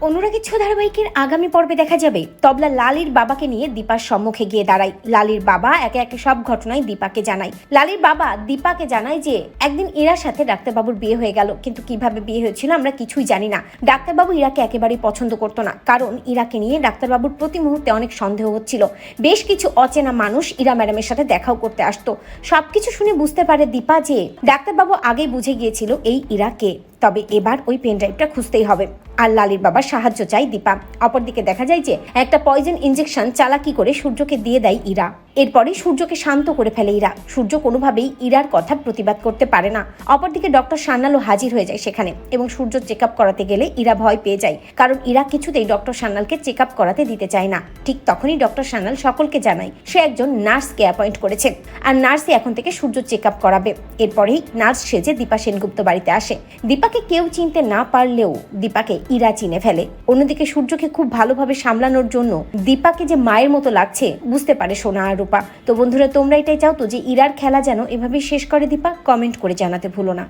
অনুরাগীচ্ছ ধারাবাহিকের আগামী পর্বে দেখা যাবে। তবলা লালির বাবাকে নিয়ে দীপার সম্মুখে গিয়ে দাঁড়ায়। লালির বাবা একে একে সব ঘটনায় দীপাকে জানায়। লালির বাবা দীপাকে জানায় যে, একদিন ইরার সাথে ডাক্তারবাবুর বিয়ে হয়ে গেল, কিন্তু কীভাবে বিয়ে হয়েছিল আমরা কিছুই জানি না। ডাক্তারবাবু ইরাকে একেবারেই পছন্দ করতো না, কারণ ইরাকে নিয়ে ডাক্তারবাবুর প্রতি মুহূর্তে অনেক সন্দেহ হচ্ছিল। বেশ কিছু অচেনা মানুষ ইরা ম্যাডামের সাথে দেখাও করতে আসতো। সবকিছু শুনে বুঝতে পারে দীপা যে, ডাক্তারবাবু আগেই বুঝে গিয়েছিল এই ইরাকে। তবে এবার ওই পেন ড্রাইভটা খুঁজতেই হবে। আর লালির বাবার সাহায্য চাই দীপা। অপরদিকে দেখা যায় যে একটা পয়জন ইঞ্জেকশন চালাকি করে সূর্যকে দিয়ে দেয় ইরা। এরপরে সূর্যকে শান্ত করে ফেলে ইরা। সূর্য কোনোভাবেই ইরার কথার প্রতিবাদ করতে পারে না। অপরদিকে ডক্টর সান্নালও হাজির হয়ে যায় সেখানে এবং সূর্য চেক আপ করাতে গেলে ইরা ভয় পেয়ে যায়। কারণ ইরা কিছুতেই ডক্টর সান্নালকে চেক আপ করাতে দিতে চায় না। ঠিক তখনই ডক্টর সান্নাল সকলকে জানায়, সে একজন নার্সকে অ্যাপয়েন্ট করেছে আর নার্সই এখন থেকে সূর্য চেক আপ করাবে। এরপরেই নার্স সেজে দীপা সেনগুপ্ত বাড়িতে আসে। দীপাকে কেউ চিনতে না পারলেও দীপাকে ইরা চিনে ফেলে। অন্যদিকে সূর্যকে খুব ভালোভাবে সামলানোর জন্য দীপাকে যে মায়ের মতো লাগছে বুঝতে পারে সোনা আর রূপা তো বন্ধুরা, তোমরা এটাই চাও তো যে ইরার খেলা যেন এভাবে শেষ করে দীপা? কমেন্ট করে জানাতে ভুলো না।